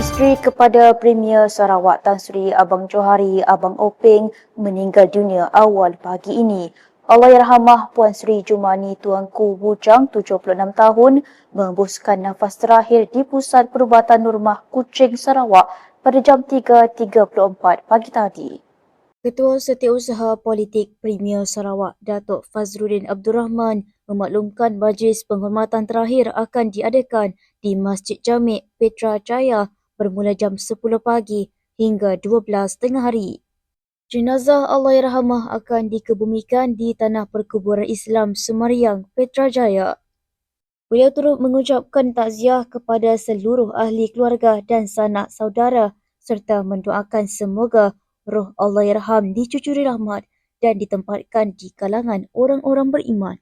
Isteri kepada Premier Sarawak Tan Sri Abang Johari Abang Openg meninggal dunia awal pagi ini. Allahyarhamah Puan Sri Jumani Tuanku Bujang 76 tahun membuskan nafas terakhir di Pusat Perubatan Nurmah Kuching Sarawak pada jam 3.34 pagi tadi. Ketua Setiausaha Politik Premier Sarawak Datuk Fazrudin Abdul Rahman memaklumkan majlis penghormatan terakhir akan diadakan di Masjid Jamik Petra Jaya bermula jam 10 pagi hingga 12 tengah hari. Jenazah Allahyarhamah akan dikebumikan di Tanah Perkuburan Islam Semariang, Petrajaya. Beliau turut mengucapkan takziah kepada seluruh ahli keluarga dan sanak saudara serta mendoakan semoga roh Allahyarham dicucuri rahmat dan ditempatkan di kalangan orang-orang beriman.